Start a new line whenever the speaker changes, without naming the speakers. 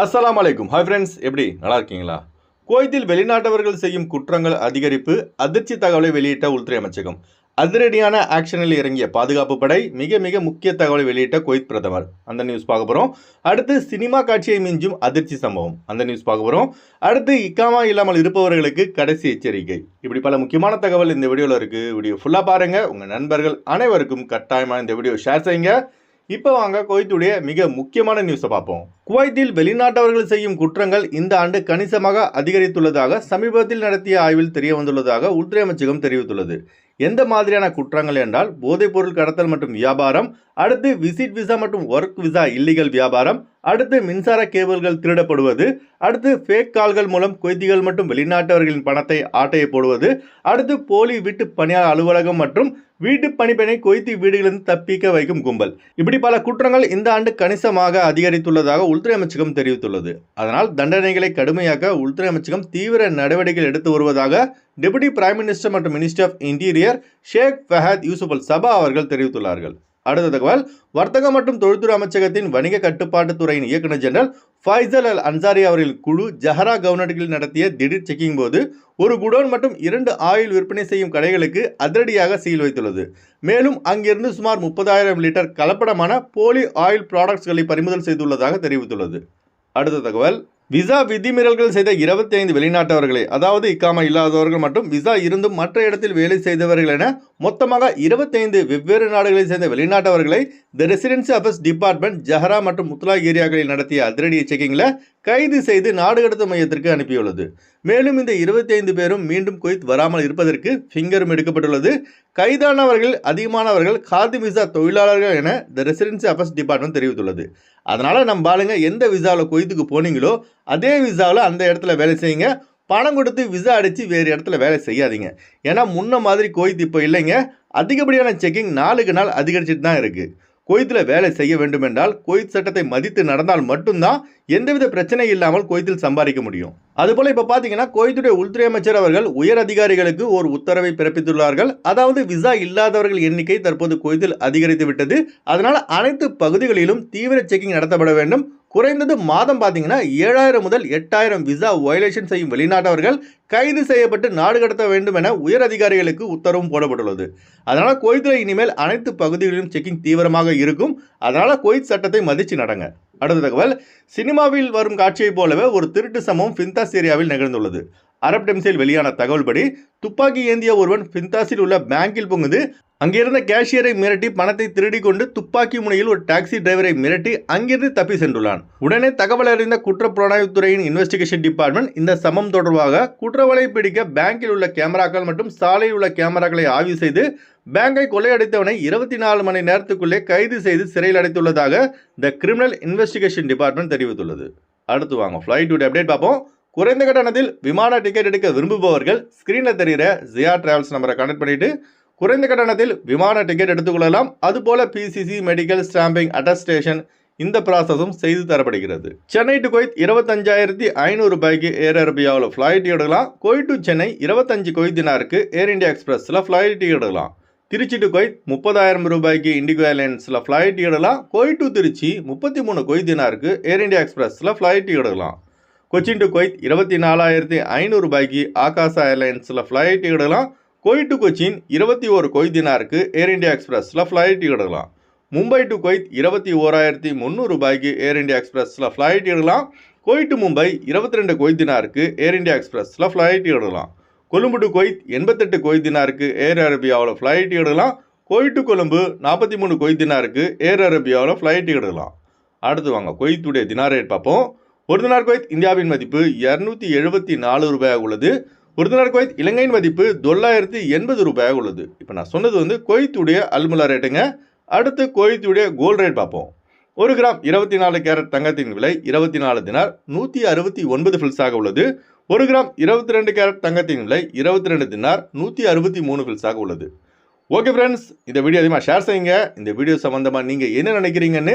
அஸ்லாம் வலைக்கும் hi friends எப்படி? நல்லா இருக்கீங்களா? குவைத்தில் வெளிநாட்டவர்கள் செய்யும் குற்றங்கள் அதிகரிப்பு அதிர்ச்சி தகவலை வெளியிட்ட உள்துறை அமைச்சகம். அதிரடியான ஆக்ஷனில் இறங்கிய பாதுகாப்பு படை மிக மிக முக்கிய தகவலை வெளியிட்ட குவைத் பிரதமர். அந்த நியூஸ் பார்க்க போகிறோம் அடுத்து சினிமா காட்சியை மிஞ்சும் அதிர்ச்சி சம்பவம். அந்த நியூஸ் பார்க்க போகிறோம் அடுத்து இக்காமா இல்லாமல் இருப்பவர்களுக்கு கடைசி எச்சரிக்கை. இப்படி பல முக்கியமான தகவல் இந்த வீடியோவில் இருக்குது வீடியோ ஃபுல்லாக பாருங்கள் உங்கள் நண்பர்கள் அனைவருக்கும் கட்டாயமாக இந்த வீடியோ ஷேர் செய்யுங்க. இப்போ வாங்க குவைத்துடைய மிக முக்கியமான நியூஸை பார்ப்போம். குவைத்தில் வெளிநாட்டவர்கள் செய்யும் குற்றங்கள் இந்த ஆண்டு கணிசமாக அதிகரித்துள்ளதாக சமீபத்தில் நடத்திய ஆய்வில் தெரிய வந்துள்ளதாக உள்துறை அமைச்சகம் தெரிவித்துள்ளது. எந்த மாதிரியான குற்றங்கள் என்றால் போதைப்பொருள் கடத்தல் மற்றும் வியாபாரம் அடுத்து விசிட் விசா மற்றும் ஒர்க் விசா இல்லீகல் வியாபாரம் அடுத்து மின்சார கேபிள்கள் திருடப்படுவது அடுத்து ஃபேக் கால்கள் மூலம் கொய்திகள் மற்றும் வெளிநாட்டவர்களின் பணத்தை ஆட்டையை போடுவது அடுத்து போலி வீட்டு பணியாளர் அலுவலகம் மற்றும் வீட்டு பணிப்பெண்ணை கொய்த்தி வீடுகளிலிருந்து தப்பிக்க வைக்கும் கும்பல். இப்படி பல குற்றங்கள் இந்த ஆண்டு கணிசமாக அதிகரித்துள்ளதாக உள்துறை அமைச்சகம் தெரிவித்துள்ளது. அதனால் தண்டனைகளை கடுமையாக்க உள்துறை அமைச்சகம் தீவிர நடவடிக்கைகள் எடுத்து வருவதாக டெபுட்டி பிரைம் மினிஸ்டர் மற்றும் minister of interior Sheikh Fahad Yousuf Al Sabah அவர்கள் தெரிவித்துள்ளார்கள். அடுத்த தகவல் வர்த்தக மற்றும் தொழில்துறை அமைச்சகத்தின் வணிக கட்டுப்பாட்டு துறையின் இயக்குநர் ஜெனரல் ஃபைசல் அல் அன்சாரி அவர்களின் குழு ஜஹரா கவர்னர்களில் நடத்திய திடீர் செக்கிங் போது ஒரு குடோன் மற்றும் இரண்டு ஆயில் விற்பனை செய்யும் கடைகளுக்கு அதிரடியாக சீல் வைத்துள்ளது. மேலும் அங்கிருந்து சுமார் முப்பதாயிரம் லிட்டர் கலப்படமான போலி ஆயில் ப்ராடக்ட்ஸ்களை பறிமுதல் செய்துள்ளதாக தெரிவித்துள்ளது. அடுத்த தகவல் விசா விதிமீறல்கள் செய்த இருபத்தி ஐந்து வெளிநாட்டவர்களை அதாவது இக்காம இல்லாதவர்கள் மற்றும் விசா இருந்தும் மற்ற இடத்தில் வேலை செய்தவர்கள் என மொத்தமாக இருபத்தைந்து வெவ்வேறு நாடுகளைச் சேர்ந்த வெளிநாட்டவர்களை the residency affairs department Jahra மற்றும் முத்லா ஏரியாக்களில் நடத்திய அதிரடி செக்கிங்கில் கைது செய்து நாடு கடத்த மையத்திற்கு அனுப்பியுள்ளது. மேலும் இந்த இருபத்தி ஐந்து பேரும் மீண்டும் குவைத் வராமல் இருப்பதற்கு ஃபிங்கரும் எடுக்கப்பட்டுள்ளது. கைதானவர்கள் அதிகமானவர்கள் காதி விசா தொழிலாளர்கள் என த ரெசிடென்சி அஃபேர்ஸ் டிபார்ட்மெண்ட் தெரிவித்துள்ளது. அதனால் நம்ம ஆளுங்க எந்த விசாவில் குவைத்துக்கு போனீங்களோ அதே விசாவில் அந்த இடத்துல வேலை செய்யுங்க. பணம் கொடுத்து விசா அடித்து வேறு இடத்துல வேலை செய்யாதீங்க. ஏன்னா முன்ன மாதிரி கோய்த்து இப்போ இல்லைங்க. அதிகப்படியான செக்கிங் நாளுக்கு நாள் அதிகரிச்சுட்டு தான் இருக்குது குவைத்தில் வேலை செய்ய வேண்டுமென்றால் குவைத் சட்டத்தை மதித்து நடந்தால் மட்டும்தான் எந்தவித பிரச்சனை இல்லாமல் குவைத்தில் சம்பாதிக்க முடியும். அதுபோல் இப்போ பார்த்தீங்கன்னா குவைத்துடைய உள்துறை அமைச்சர் அவர்கள் உயர் அதிகாரிகளுக்கு ஒரு உத்தரவை பிறப்பித்துள்ளார்கள். அதாவது விசா இல்லாதவர்கள் எண்ணிக்கை தற்போது குவைத்தில் அதிகரித்து விட்டது. அதனால் அனைத்து பகுதிகளிலும் தீவிர செக்கிங் நடத்தப்பட வேண்டும். குறைந்தது மாதம் பார்த்தீங்கன்னா ஏழாயிரம் முதல் எட்டாயிரம் விசா வயலேஷன் செய்யும் வெளிநாட்டவர்கள் கைது செய்யப்பட்டு நாடு கடத்த வேண்டும் என உயர் அதிகாரிகளுக்கு உத்தரவும் போடப்பட்டுள்ளது. அதனால் குவைத்தில் இனிமேல் அனைத்து பகுதிகளிலும் செக்கிங் தீவிரமாக இருக்கும். அதனால் குவைத் சட்டத்தை மதித்து நடங்க. அடுத்த தகவல் சினிமாவில் வரும் காட்சியைப் போலவே ஒரு திருட்டு சம்பவம் ஃபின்தாஸ் ஏரியாவில் நிகழ்ந்துள்ளது. அரப் டைம்ஸில் வெளியான தகவல்படி துப்பாக்கி ஏந்திய ஒருவன் ஃபின்தாஸில் உள்ள பேங்கில் புகுந்து அங்கிருந்த கேஷியரை மிரட்டி பணத்தை திருடி கொண்டு துப்பாக்கி முனையில் ஒரு டாக்ஸி டிரைவரை மிரட்டி அங்கிருந்து தப்பி சென்றுள்ளான். உடனே தகவல் அறிந்த குற்றப்புலனாய்வுத்துறையின் இன்வெஸ்டிகேஷன் டிபார்ட்மெண்ட் இந்த சமம் தொடர்பாக குற்றவாளை பிடிக்க பேங்கில் உள்ள கேமராக்கள் மற்றும் சாலையில் உள்ள கேமராக்களை ஆய்வு செய்து பேங்கை கொள்ளையடித்தவனை இருபத்தி நாலு மணி நேரத்துக்குள்ளே கைது செய்து சிறையில் அடைத்துள்ளதாக த கிரிமினல் இன்வெஸ்டிகேஷன் டிபார்ட்மெண்ட் தெரிவித்துள்ளது. அடுத்து வாங்க ஃப்ளைட் அப்டேட் பார்ப்போம். குறைந்த கட்டணத்தில் விமான டிக்கெட் எடுக்க விரும்புபவர்கள் ஸ்கிரீனில் தெரிகிற ஜியா டிராவல்ஸ் நம்பரை கனெக்ட் பண்ணிவிட்டு குறைந்த கட்டணத்தில் விமான டிக்கெட் எடுத்துக்கொள்ளலாம் அதுபோல பிசிசி மெடிக்கல் ஸ்டாம்பிங் அட்டஸ்டேஷன் இந்த ப்ராசஸும் செய்து தரப்படுகிறது. சென்னை டு குவைத் இருபத்தஞ்சாயிரத்தி ஐநூறு ரூபாய்க்கு ஏர் அரபியாவில் ஃப்ளைட் எடுக்கலாம். குவைத் டு சென்னை இருபத்தஞ்சு கொய்தினாருக்கு தினாருக்கு ஏர் இந்தியா எக்ஸ்பிரஸில் ஃப்ளைட் எடுக்கலாம். திருச்சி டு குவைத் முப்பதாயிரம் ரூபாய்க்கு இண்டிகோ ஏர்லைன்ஸில் ஃப்ளைட் எடுக்கலாம். குவைத் டு திருச்சி முப்பத்தி மூணு கொய்தினாருக்கு தினாருக்கு ஏர் இந்தியா எக்ஸ்பிரஸில் ஃப்ளைட் எடுக்கலாம். கொச்சின் டு கொய்த் இருபத்தி நாலாயிரத்தி ஐநூறு ரூபாய்க்கு ஆகாசா ஏர்லைன்ஸில் ஃப்ளைட் எடுக்கலாம். கொய்த் டு கொச்சின் இருபத்தி ஒரு கொய்தினாருக்கு ஏர் இண்டியா எக்ஸ்பிரஸில் ஃப்ளைட் எடுக்கலாம். மும்பை டு கொய்த் இருபத்தி ஓராயிரத்தி முந்நூறு ரூபாய்க்கு ஏர் இண்டியா எக்ஸ்பிரஸில் ஃப்ளைட் எடுக்கலாம். கொய்த் டு மும்பை இருபத்தி ரெண்டு கொய்தினாருக்கு ஏர் இந்தியா எக்ஸ்பிரஸில் ஃப்ளைட் எடுக்கலாம். கொழும்பு டு கொய்த் எண்பத்தெட்டு கொய்தினாருக்கு ஏர் அரேபியாவில் ஃப்ளைட் எடுக்கலாம். குவைத் டு கொழும்பு நாற்பத்தி மூணு கொய்தினாருக்கு ஏர் அரேபியாவில் ஃப்ளைட் எடுக்கலாம். அடுத்து வாங்க கொய்த்துடைய தினார் ரேட் பார்ப்போம். ஒரு தினார் குவைத் இந்தியாவின் மதிப்பு இரநூத்தி எழுபத்தி நாலு ரூபாயாக உள்ளது. ஒரு தினார் குவைத் இலங்கையின் மதிப்பு தொள்ளாயிரத்தி எண்பது ரூபாயாக உள்ளது. இப்போ நான் சொன்னது வந்து குவைத்துடைய அல்முலா ரேட்டுங்க. அடுத்து குவைத்துடைய கோல்டு ரேட் பார்ப்போம். ஒரு கிராம் இருபத்தி நாலு கேரட் தங்கத்தின் விலை இருபத்தி நாலு தினார் நூற்றி அறுபத்தி ஒன்பது ஃபில்ஸாக உள்ளது. ஒரு கிராம் இருபத்தி ரெண்டு கேரட் தங்கத்தின் விலை இருபத்தி ரெண்டு தினார் நூற்றி அறுபத்தி மூணு ஃபில்ஸாக உள்ளது. ஓகே ஃப்ரெண்ட்ஸ் இந்த வீடியோ அதிகமாக ஷேர் செய்யுங்க. இந்த வீடியோ சம்மந்தமாக நீங்கள் என்ன நினைக்கிறீங்கன்னு